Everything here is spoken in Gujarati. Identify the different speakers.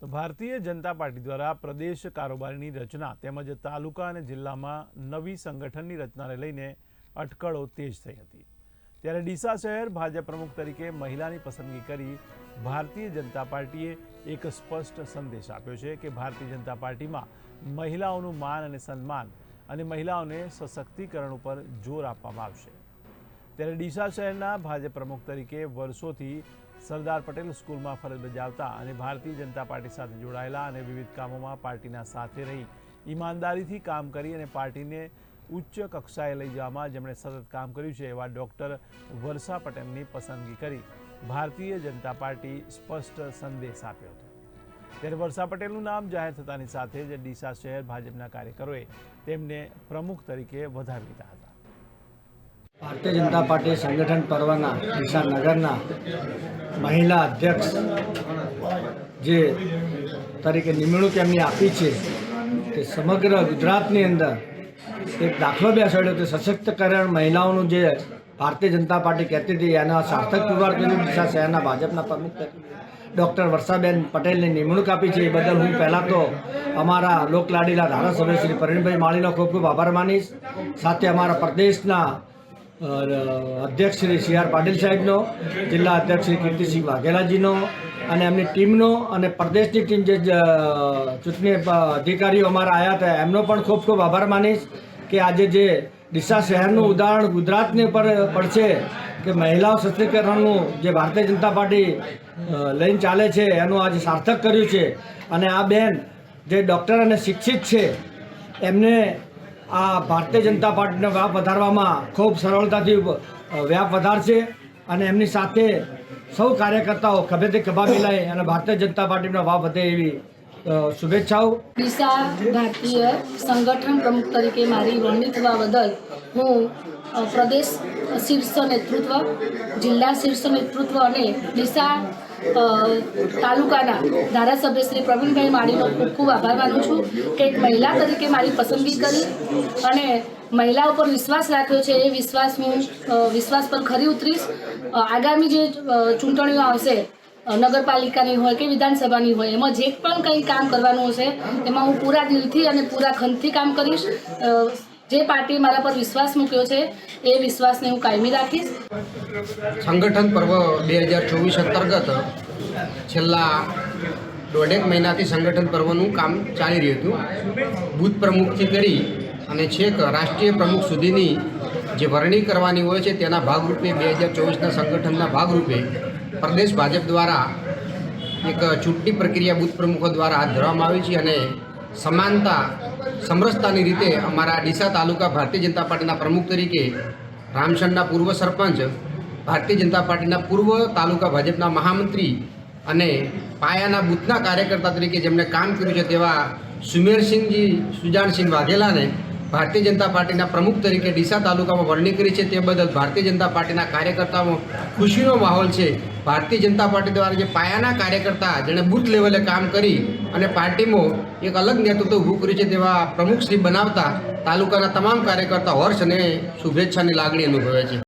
Speaker 1: તો ભારતીય જનતા પાર્ટી દ્વારા પ્રદેશ કારોબારીની રચના તેમજ તાલુકા અને જિલ્લામાં નવી સંગઠનની રચનાને લઈને અટકળો તેજ થઈ હતી. ત્યારે ડીસા શહેર ભાજપ પ્રમુખ તરીકે મહિલાની પસંદગી કરી ભારતીય જનતા પાર્ટીએ એક સ્પષ્ટ સંદેશ આપ્યો છે કે ભારતીય જનતા પાર્ટીમાં મહિલાઓનું માન અને સન્માન અને મહિલાઓને સશક્તિકરણ ઉપર જોર આપવામાં આવશે. ત્યારે ડીસા શહેરના ભાજપ પ્રમુખ તરીકે વર્ષોથી સરદાર પટેલ સ્કૂલમાં ફરજ બજાવતા અને ભારતીય જનતા પાર્ટી સાથે જોડાયેલા અને વિવિધ કામોમાં પાર્ટીના સાથે રહી ઈમાનદારીથી કામ કરી અને પાર્ટીને ઉચ્ચ કક્ષાએ લઈ જવામાં જેમણે સતત કામ કર્યું છે એવા ડૉક્ટર વર્ષા પટેલની પસંદગી કરી ભારતીય જનતા પાર્ટી સ્પષ્ટ સંદેશ આપ્યો હતો. ત્યારે વર્ષા પટેલનું નામ જાહેર થતાની સાથે જ ડીસા શહેર ભાજપના કાર્યકરોએ તેમને પ્રમુખ તરીકે વધાવી લીધા હતા.
Speaker 2: ભારતીય જનતા પાર્ટી સંગઠન પર્વના નગરના મહિલા અધ્યક્ષ જે તરીકે નિમણૂક એમની આપી છે તે સમગ્ર ગુજરાતની અંદર એક દાખલો બેસાડ્યો કે સશક્તિકરણ મહિલાઓનું જે ભારતીય જનતા પાર્ટી કહેતી હતી એના સાર્થક પુરવાર કર્યું દિશા શહેરના ભાજપના પ્રમુખ ડૉક્ટર વર્ષાબેન પટેલની નિમણૂક આપી છે એ બદલ હું પહેલાં તો અમારા લોકલાડીલા ધારાસભ્ય શ્રી પરિણભાઈ માળીનો ખૂબ ખૂબ આભાર માનીશ. સાથે અમારા પ્રદેશના અધ્યક્ષ શ્રી સી આર પાટીલ સાહેબનો, જિલ્લા અધ્યક્ષ શ્રી કીર્તિસિંહ વાઘેલાજીનો અને એમની ટીમનો અને પ્રદેશની ટીમ જે ચૂંટણી અધિકારીઓ અમારા આવ્યા હતા, એમનો પણ ખૂબ ખૂબ આભાર માનીશ કે આજે જે ડીસા શહેરનું ઉદાહરણ ગુજરાતને પર પડશે કે મહિલાઓ સશક્તિકરણનું જે ભારતીય જનતા પાર્ટી લઈને ચાલે છે, એનું આજે સાર્થક કર્યું છે. અને આ બેન જે ડૉક્ટર અને શિક્ષિત છે, એમને આ ભારતીય જનતા પાર્ટીનો વ્યાપ વધારવામાં ખૂબ સરળતાથી વ્યાપ વધારશે અને એમની સાથે સૌ કાર્યકર્તાઓ ખભેથી ખભા મિલાય અને ભારતીય જનતા પાર્ટીનો ભાવ વધે એવી શુભેચ્છાઓ.
Speaker 3: ડીસા ભારતીય સંગઠન પ્રમુખ તરીકે મારી વરણી થવા બદલ હું પ્રદેશ શીર્ષ નેતૃત્વ, જિલ્લા શીર્ષ નેતૃત્વ અને ડીસા તાલુકાના ધારાસભ્ય શ્રી પ્રવીણભાઈ માળીનો ખૂબ ખૂબ આભાર માનું છું કે એક મહિલા તરીકે મારી પસંદગી કરી અને મહિલા ઉપર વિશ્વાસ રાખ્યો છે, એ વિશ્વાસ હું વિશ્વાસ પર ખરી ઉતરીશ. આગામી જે ચૂંટણીઓ આવશે નગરપાલિકાની હોય કે વિધાનસભાની હોય, એમાં જે પણ કંઈ કામ કરવાનું હશે, એમાં હું પૂરા દિલથી અને પૂરા ખંતથી કામ કરીશ. જે પાર્ટીએ મારા પર વિશ્વાસ મૂક્યો છે, એ વિશ્વાસને હું કાયમી રાખીશ.
Speaker 4: સંગઠન પર્વ બે હજાર ચોવીસ અંતર્ગત છેલ્લા દોઢેક મહિનાથી સંગઠન પર્વનું કામ ચાલી રહ્યું હતું. બૂથ પ્રમુખથી કરી અને છેક રાષ્ટ્રીય પ્રમુખ સુધીની જે વરણી કરવાની હોય છે, તેના ભાગરૂપે બે હજાર ચોવીસના સંગઠનના ભાગરૂપે પ્રદેશ ભાજપ દ્વારા એક ચૂંટણી પ્રક્રિયા બૂથ પ્રમુખો દ્વારા હાથ ધરવામાં આવી છે અને સમાનતા, સમરસતાની રીતે અમારા ડીસા તાલુકા ભારતીય જનતા પાર્ટીના પ્રમુખ તરીકે રામસરના પૂર્વ સરપંચ, ભારતીય જનતા પાર્ટીના પૂર્વ તાલુકા ભાજપના મહામંત્રી અને પાયાના બૂથના કાર્યકર્તા તરીકે જેમણે કામ કર્યું છે તેવા સુમેરસિંહજી સુજાનસિંહ વાઘેલાને ભારતીય જનતા પાર્ટીના પ્રમુખ તરીકે ડીસા તાલુકામાં વરણી કરી છે. તે બદલ ભારતીય જનતા પાર્ટીના કાર્યકર્તાઓમાં ખુશીનો માહોલ છે. ભારતીય જનતા પાર્ટી દ્વારા જે પાયાના કાર્યકર્તા જેણે બૂથ લેવલે કામ કરી અને પાર્ટીમાં એક અલગ નેતૃત્વ ઊભું કર્યું છે તેવા પ્રમુખશ્રી બનાવતા તાલુકાના તમામ કાર્યકર્તા હર્ષ અને શુભેચ્છાની લાગણી અનુભવે છે.